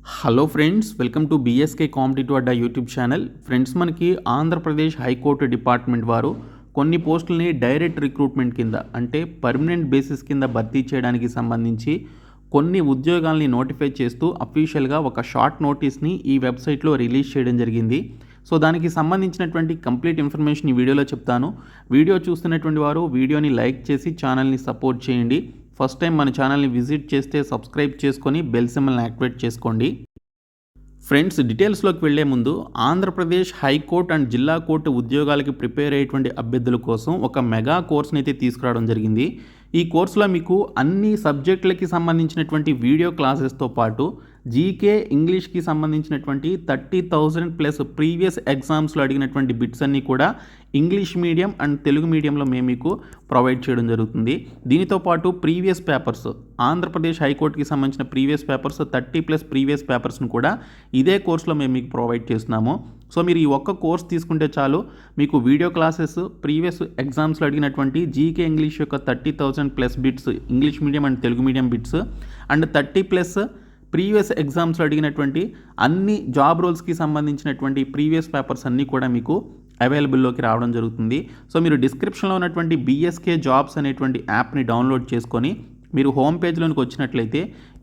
Hello friends welcome to BSK competitive Adda YouTube channel friends మనకి Andhra Pradesh high court department వారు కొన్ని పోస్టుల్ని direct recruitment కింద అంటే పర్మనెంట్ బేసిస్ కింద భర్తీ చేయడానికి సంబంధించి కొన్ని ఉద్యోగాల్ని నోటిఫై చేస్తూ అఫీషియల్గా ఒక షార్ట్ నోటీస్ని ఈ వెబ్సైట్లో రిలీజ్ చేయడం జరిగింది. సో దానికి సంబంధించినటువంటి కంప్లీట్ ఇన్ఫర్మేషన్ ఈ వీడియోలో చెప్తాను. వీడియో చూస్తున్నటువంటి వారు వీడియోని లైక్ చేసి ఛానల్ని సపోర్ట్ చేయండి. ఫస్ట్ టైం మన ఛానల్ని విజిట్ చేస్తే సబ్స్క్రైబ్ చేసుకొని బెల్ సింబల్ని యాక్టివేట్ చేసుకోండి. ఫ్రెండ్స్ డీటెయిల్స్లోకి వెళ్ళే ముందు ఆంధ్రప్రదేశ్ హైకోర్టు అండ్ జిల్లా కోర్టు ఉద్యోగాలకి ప్రిపేర్ అయ్యేటువంటి అభ్యర్థుల కోసం ఒక మెగా కోర్స్ని అయితే తీసుకురావడం జరిగింది. ఈ కోర్సులో మీకు అన్ని సబ్జెక్టులకి సంబంధించినటువంటి వీడియో క్లాసెస్తో పాటు జీకే ఇంగ్లీష్కి సంబంధించినటువంటి థర్టీ థౌజండ్ ప్లస్ ప్రీవియస్ ఎగ్జామ్స్లో అడిగినటువంటి బిట్స్ అన్నీ కూడా ఇంగ్లీష్ మీడియం అండ్ తెలుగు మీడియంలో మేము మీకు ప్రొవైడ్ చేయడం జరుగుతుంది. దీనితో పాటు ప్రీవియస్ పేపర్స్ ఆంధ్రప్రదేశ్ హైకోర్టుకి సంబంధించిన previous papers thirty plus previous పేపర్స్ను కూడా ఇదే కోర్సులో మేము మీకు ప్రొవైడ్ చేస్తున్నాము. సో మీరు ఈ ఒక్క కోర్స్ తీసుకుంటే చాలు. మీకు వీడియో క్లాసెస్ ప్రీవియస్ ఎగ్జామ్స్లో అడిగినటువంటి జీకే ఇంగ్లీష్ యొక్క thirty thousand plus bits English medium and Telugu medium bits and thirty plus previous ఎగ్జామ్స్లో అడిగినటువంటి అన్ని జాబ్ రోల్స్కి సంబంధించినటువంటి ప్రీవియస్ పేపర్స్ అన్నీ కూడా మీకు అవైలబుల్లోకి రావడం జరుగుతుంది. సో మీరు డిస్క్రిప్షన్లో ఉన్నటువంటి బీఎస్కే జాబ్స్ అనేటువంటి యాప్ని డౌన్లోడ్ చేసుకొని మీరు హోమ్ పేజ్లోనికి వచ్చినట్లయితే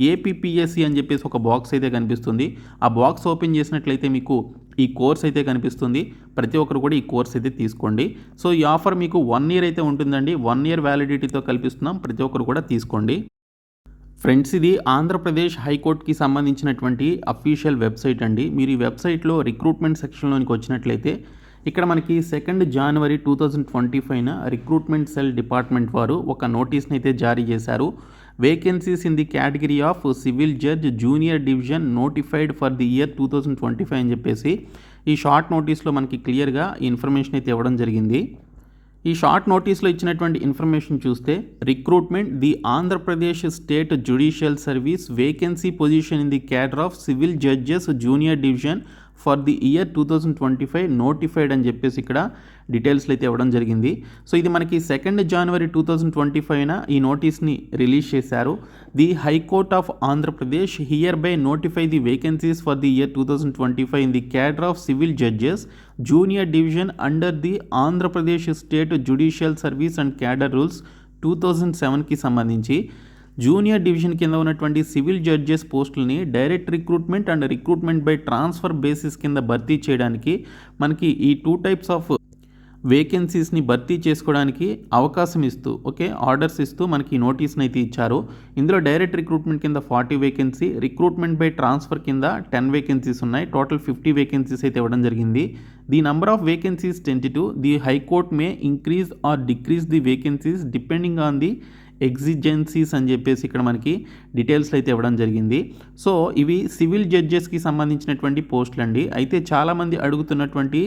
ఏపీపీఎస్సి అని చెప్పేసి ఒక బాక్స్ అయితే కనిపిస్తుంది. ఆ బాక్స్ ఓపెన్ చేసినట్లయితే మీకు ఈ కోర్స్ అయితే కనిపిస్తుంది. ప్రతి ఒక్కరు కూడా ఈ కోర్స్ అయితే తీసుకోండి. సో ఈ ఆఫర్ మీకు వన్ ఇయర్ అయితే ఉంటుందండి. వన్ ఇయర్ వ్యాలిడిటీతో కల్పిస్తున్నాం. ప్రతి ఒక్కరు కూడా తీసుకోండి. ఫ్రెండ్స్ ఇది ఆంధ్రప్రదేశ్ హైకోర్టుకి సంబంధించినటువంటి అఫీషియల్ వెబ్సైట్ అండి. మీరు ఈ వెబ్సైట్లో రిక్రూట్మెంట్ సెక్షన్లోనికి వచ్చినట్లయితే ఇక్కడ మనకి second January two thousand twenty ఫైవ్న recruitment cell department వారు ఒక నోటీస్ని అయితే జారీ చేశారు. Vacancies in the category of civil judge junior division notified for the year two thousand twenty five అని చెప్పేసి ఈ షార్ట్ నోటీస్లో మనకి క్లియర్గా ఈ ఇన్ఫర్మేషన్ అయితే ఇవ్వడం జరిగింది. ఈ షార్ట్ నోటీస్లో ఇచ్చినటువంటి ఇన్ఫర్మేషన్ చూస్తే recruitment the Andhra Pradesh state judicial service vacancy position in the cadre of civil judges junior division for the year two thousand twenty five notified అని చెప్పేసి ఇక్కడ డీటెయిల్స్లో అయితే ఇవ్వడం జరిగింది. సో ఇది మనకి second January two thousand twenty ఫైవ్న ఈ నోటీస్ని రిలీజ్ చేశారు. The high court of Andhra Pradesh hereby notify the vacancies for the year two thousand twenty five in the cadre of civil judges junior division under the Andhra Pradesh state judicial service and cadre rules two thousand సెవెన్కి సంబంధించి. Junior division కింద ఉన్నటువంటి civil judges పోస్టులని direct recruitment and recruitment by transfer basis కింద భర్తీ చేయడానికి మనకి ఈ two types of వేకెన్సీస్ని భర్తీ చేసుకోవడానికి అవకాశం ఇస్తూ ఓకే ఆర్డర్స్ ఇస్తూ మనకి నోటీస్ని అయితే ఇచ్చారు. ఇందులో డైరెక్ట్ రిక్రూట్మెంట్ కింద forty vacancy recruitment by transfer కింద టెన్ వేకెన్సీస్ ఉన్నాయి. టోటల్ ఫిఫ్టీ వేకెన్సీస్ అయితే ఇవ్వడం జరిగింది. The number of vacancies twenty two the high court may increase or decrease the vacancies depending on the exigencies అని చెప్పేసి ఇక్కడ మనకి డీటెయిల్స్ అయితే ఇవ్వడం జరిగింది. సో ఇవి సివిల్ జడ్జెస్కి సంబంధించినటువంటి పోస్టులు అండి. అయితే చాలామంది అడుగుతున్నటువంటి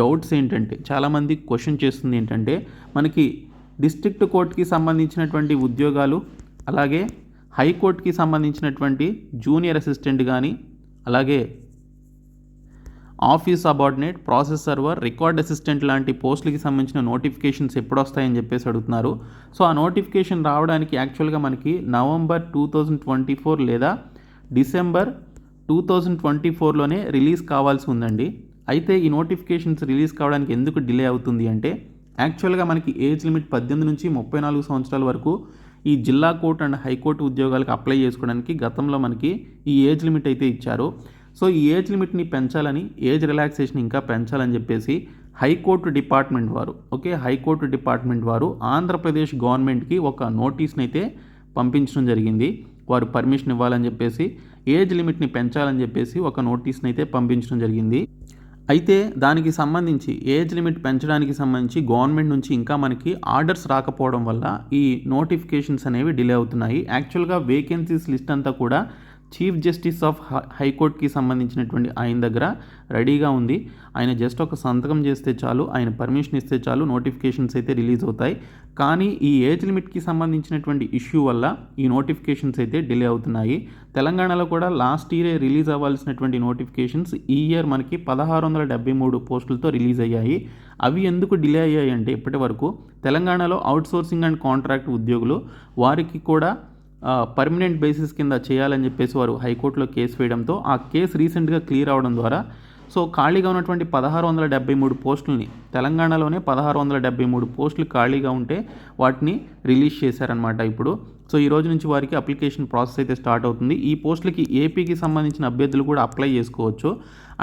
డౌట్స్ ఏంటంటే చాలామంది క్వశ్చన్ చేస్తుంది ఏంటంటే మనకి డిస్ట్రిక్ట్ కోర్టుకి సంబంధించినటువంటి ఉద్యోగాలు అలాగే హైకోర్టుకి సంబంధించినటువంటి జూనియర్ అసిస్టెంట్ కానీ అలాగే office subordinate process server record assistant లాంటి పోస్టులకి సంబంధించిన నోటిఫికేషన్స్ ఎప్పుడు వస్తాయని చెప్పేసి అడుగుతున్నారు సో ఆ నోటిఫికేషన్ రావడానికి యాక్చువల్గా మనకి November two thousand twenty four లేదా డిసెంబర్ టూ థౌజండ్ ట్వంటీ ఫోర్లోనే రిలీజ్ కావాల్సి ఉందండి. అయితే ఈ నోటిఫికేషన్స్ రిలీజ్ కావడానికి ఎందుకు డిలే అవుతుంది అంటే యాక్చువల్గా మనకి ఏజ్ లిమిట్ పద్దెనిమిది నుంచి ముప్పై నాలుగు సంవత్సరాల వరకు ఈ జిల్లా కోర్టు అండ్ హైకోర్టు ఉద్యోగాలకు అప్లై చేసుకోవడానికి గతంలో మనకి ఈ ఏజ్ లిమిట్ అయితే ఇచ్చారు. సో ఈ ఏజ్ లిమిట్ని పెంచాలని ఏజ్ రిలాక్సేషన్ ఇంకా పెంచాలని చెప్పేసి హైకోర్టు డిపార్ట్మెంట్ వారు ఓకే? హైకోర్టు డిపార్ట్మెంట్ వారు ఆంధ్రప్రదేశ్ గవర్నమెంట్కి ఒక నోటీస్ని అయితే పంపించడం జరిగింది. వారు పర్మిషన్ ఇవ్వాలని చెప్పేసి ఏజ్ లిమిట్ని పెంచాలని చెప్పేసి ఒక నోటీస్ని అయితే పంపించడం జరిగింది. అయితే దానికి సంబంధించి ఏజ్ లిమిట్ పెంచడానికి సంబంధించి గవర్నమెంట్ నుంచి ఇంకా మనకి ఆర్డర్స్ రాకపోవడం వల్ల ఈ నోటిఫికేషన్స్ అనేవి డిలే అవుతున్నాయి. యాక్చువల్గా వేకెన్సీస్ లిస్ట్ అంతా కూడా చీఫ్ జస్టిస్ ఆఫ్ హైకోర్టుకి సంబంధించినటువంటి ఆయన దగ్గర రెడీగా ఉంది. ఆయన జస్ట్ ఒక సంతకం చేస్తే చాలు ఆయన పర్మిషన్ ఇస్తే చాలు నోటిఫికేషన్స్ అయితే రిలీజ్ అవుతాయి. కానీ ఈ ఏజ్ లిమిట్కి సంబంధించినటువంటి ఇష్యూ వల్ల ఈ నోటిఫికేషన్స్ అయితే డిలే అవుతున్నాయి. తెలంగాణలో కూడా లాస్ట్ ఇయరే రిలీజ్ అవ్వాల్సినటువంటి నోటిఫికేషన్స్ ఈ ఇయర్ మనకి పదహారు వందల డెబ్బై మూడు పోస్టులతో రిలీజ్ అయ్యాయి. అవి ఎందుకు డిలే అయ్యాయి అంటే ఇప్పటి వరకు తెలంగాణలో అవుట్సోర్సింగ్ అండ్ కాంట్రాక్ట్ ఉద్యోగులు వారికి కూడా పర్మనెంట్ బేసిస్ కింద చేయాలని చెప్పేసి వారు హైకోర్టులో కేసు వేయడంతో ఆ కేసు రీసెంట్గా క్లియర్ అవడం ద్వారా సో ఖాళీగా ఉన్నటువంటి పదహారు వందల డెబ్బై మూడు పోస్టుల్ని తెలంగాణలోనే పదహారు వందల డెబ్బై మూడు పోస్టులు ఖాళీగా ఉంటే వాటిని రిలీజ్ చేశారనమాట ఇప్పుడు. సో ఈ రోజు నుంచి వారికి అప్లికేషన్ ప్రాసెస్ అయితే స్టార్ట్ అవుతుంది. ఈ పోస్టులకి ఏపీకి సంబంధించిన అభ్యర్థులు కూడా అప్లై చేసుకోవచ్చు.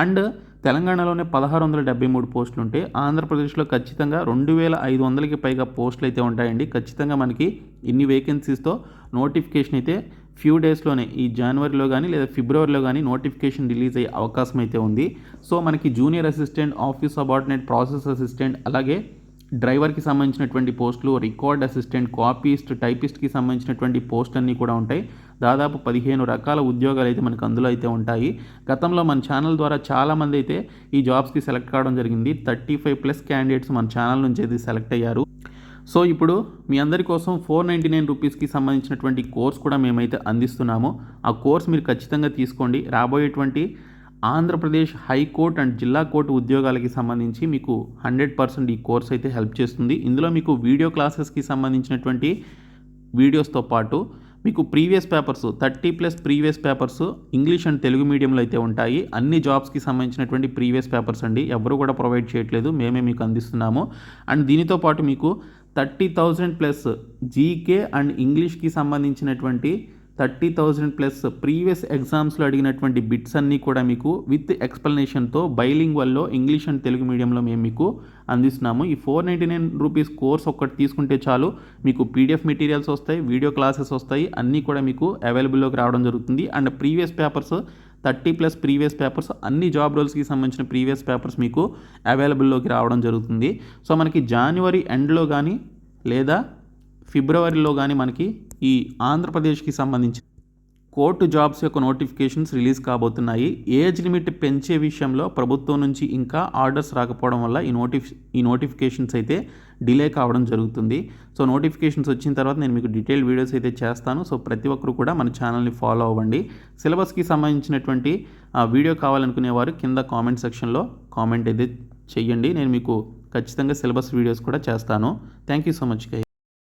అండ్ తెలంగాణలోనే పదహారు వందల డెబ్బై మూడు పోస్టులు ఉంటే ఆంధ్రప్రదేశ్లో ఖచ్చితంగా రెండు వేల ఐదు వందలకి పైగా పోస్టులు అయితే ఉంటాయండి. ఖచ్చితంగా మనకి ఇన్ని వేకెన్సీస్తో నోటిఫికేషన్ అయితే ఫ్యూ డేస్లోనే ఈ జనవరిలో కానీ లేదా ఫిబ్రవరిలో కానీ నోటిఫికేషన్ రిలీజ్ అయ్యే అవకాశం అయితే ఉంది. సో మనకి junior assistant office subordinate process assistant అలాగే డ్రైవర్కి సంబంధించినటువంటి పోస్టులు రికార్డ్ అసిస్టెంట్ కాపీస్ట్ టైపిస్ట్కి సంబంధించినటువంటి పోస్ట్ అన్నీ కూడా ఉంటాయి. దాదాపు పదిహేను రకాల ఉద్యోగాలు అయితే మనకు అందులో అయితే ఉంటాయి. గతంలో మన ఛానల్ ద్వారా చాలామంది అయితే ఈ జాబ్స్కి సెలెక్ట్ కావడం జరిగింది. థర్టీ ఫైవ్ ప్లస్ క్యాండిడేట్స్ మన ఛానల్ నుంచి అయితే సెలెక్ట్ అయ్యారు. సో ఇప్పుడు మీ అందరి కోసం ఫోర్ నైంటీ నైన్ రూపీస్కి సంబంధించినటువంటి కోర్స్ కూడా మేమైతే అందిస్తున్నాము. ఆ కోర్స్ మీరు ఖచ్చితంగా తీసుకోండి. రాబోయేటువంటి ఆంధ్రప్రదేశ్ హైకోర్టు అండ్ జిల్లా కోర్టు ఉద్యోగాలకి సంబంధించి మీకు హండ్రెడ్ పర్సెంట్ ఈ కోర్స్ అయితే హెల్ప్ చేస్తుంది. ఇందులో మీకు వీడియో క్లాసెస్కి సంబంధించినటువంటి వీడియోస్తో పాటు మీకు previous papers thirty plus previous papers English and Telugu మీడియంలో అయితే ఉంటాయి. అన్ని జాబ్స్కి సంబంధించినటువంటి ప్రీవియస్ పేపర్స్ అండి. ఎవరు కూడా ప్రొవైడ్ చేయట్లేదు. మేమే మీకు అందిస్తున్నాము. అండ్ దీనితో పాటు మీకు thirty thousand plus GK and ఇంగ్లీష్కి సంబంధించినటువంటి థర్టీ థౌజండ్ ప్లస్ ప్రీవియస్ ఎగ్జామ్స్లో అడిగినటువంటి బిట్స్ అన్నీ కూడా మీకు విత్ ఎక్స్ప్లెనేషన్తో బైలింగ్ వల్ల ఇంగ్లీష్ అండ్ తెలుగు మీడియంలో మేము మీకు అందిస్తున్నాము. ఈ four ninety nine rupees course ఒక్కటి తీసుకుంటే చాలు. మీకు పీడిఎఫ్ మెటీరియల్స్ వస్తాయి వీడియో క్లాసెస్ వస్తాయి అన్నీ కూడా మీకు అవైలబుల్లోకి రావడం జరుగుతుంది. And previous papers thirty plus previous papers అన్ని జాబ్ రోల్స్కి సంబంధించిన ప్రీవియస్ పేపర్స్ మీకు అవైలబుల్లోకి రావడం జరుగుతుంది. సో మనకి జనవరి ఎండ్లో కానీ లేదా ఫిబ్రవరిలో కానీ మనకి ఈ ఆంధ్రప్రదేశ్కి సంబంధించి కోర్టు జాబ్స్ యొక్క నోటిఫికేషన్స్ రిలీజ్ కాబోతున్నాయి. ఏజ్ లిమిట్ పెంచే విషయంలో ప్రభుత్వం నుంచి ఇంకా ఆర్డర్స్ రాకపోవడం వల్ల ఈ నోటిఫి ఈ నోటిఫికేషన్స్ అయితే డిలే కావడం జరుగుతుంది. సో నోటిఫికేషన్స్ వచ్చిన తర్వాత నేను మీకు డీటెయిల్ వీడియోస్ అయితే చేస్తాను. సో ప్రతి ఒక్కరు కూడా మన ఛానల్ని ఫాలో అవ్వండి. సిలబస్కి సంబంధించినటువంటి వీడియో కావాలనుకునే వారు కింద కామెంట్ సెక్షన్లో కామెంట్ అయితే చెయ్యండి. నేను మీకు ఖచ్చితంగా సిలబస్ వీడియోస్ కూడా చేస్తాను. Thank you so much guys